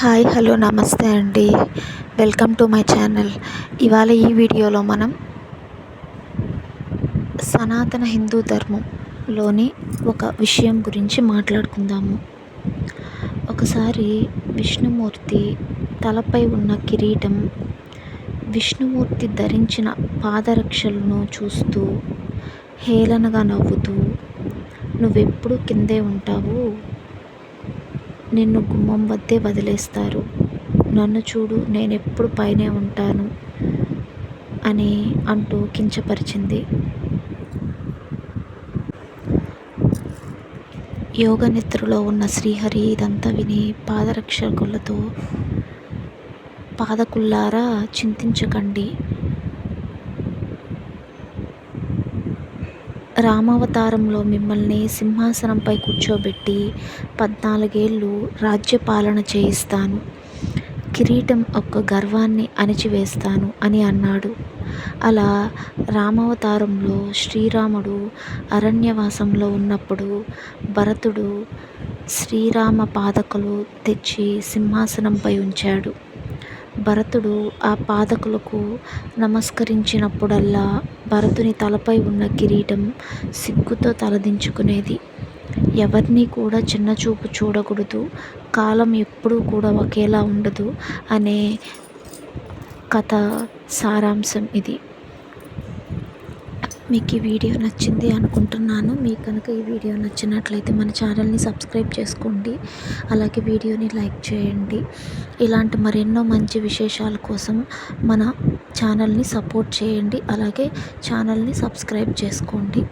Hi hello నమస్తే అండి. Welcome to my channel. ఇవాళ ఈ వీడియోలో మనం సనాతన హిందూ ధర్మంలోని ఒక విషయం గురించి మాట్లాడుకుందాము. ఒకసారి విష్ణుమూర్తి తలపై ఉన్న కిరీటం విష్ణుమూర్తి ధరించిన పాదరక్షలను చూస్తూ హేళనగా నవ్వుతూ నువ్వెప్పుడు కిందే ఉంటావు? నిన్ను గుమ్మం వద్దే వదిలేస్తారు. నన్ను చూడు నేను ఎప్పుడు పైనే ఉంటాను అని అంటూ కించపరిచింది. యోగ నిద్రలో ఉన్న శ్రీహరి ఇదంతా విని పాదరక్షకులతో పాదకుల్లారా చింతించకండి. రామావతారంలో మిమ్మల్ని సింహాసనంపై కూర్చోబెట్టి పద్నాలుగేళ్ళు రాజ్యపాలన చేయిస్తాను. కిరీటం ఒక్క గర్వాన్ని అణిచివేస్తాను అని అన్నాడు. అలా రామావతారంలో శ్రీరాముడు అరణ్యవాసంలో ఉన్నప్పుడు భరతుడు శ్రీరామ పాదకులు తెచ్చి సింహాసనంపై ఉంచాడు. భరతుడు ఆ పాదకులకు నమస్కరించినప్పుడల్లా భరతుని తలపై ఉన్న కిరీటం సిగ్గుతో తలదించుకునేది. ఎవరిని కూడా చిన్నచూపు చూడకూడదు. కాలం ఎప్పుడూ కూడా ఒకేలా ఉండదు అనే కథ సారాంశం ఇది. మీకు ఈ వీడియో నచ్చింది అనుకుంటున్నాను. మీకు కనుక ఈ వీడియో నచ్చినట్లయితే మన ఛానల్ని సబ్స్క్రైబ్ చేసుకోండి. అలాగే వీడియోని లైక్ చేయండి. ఇలాంటి మరెన్నో మంచి విశేషాల కోసం మన ఛానల్ని సపోర్ట్ చేయండి. అలాగే ఛానల్ని సబ్స్క్రైబ్ చేసుకోండి.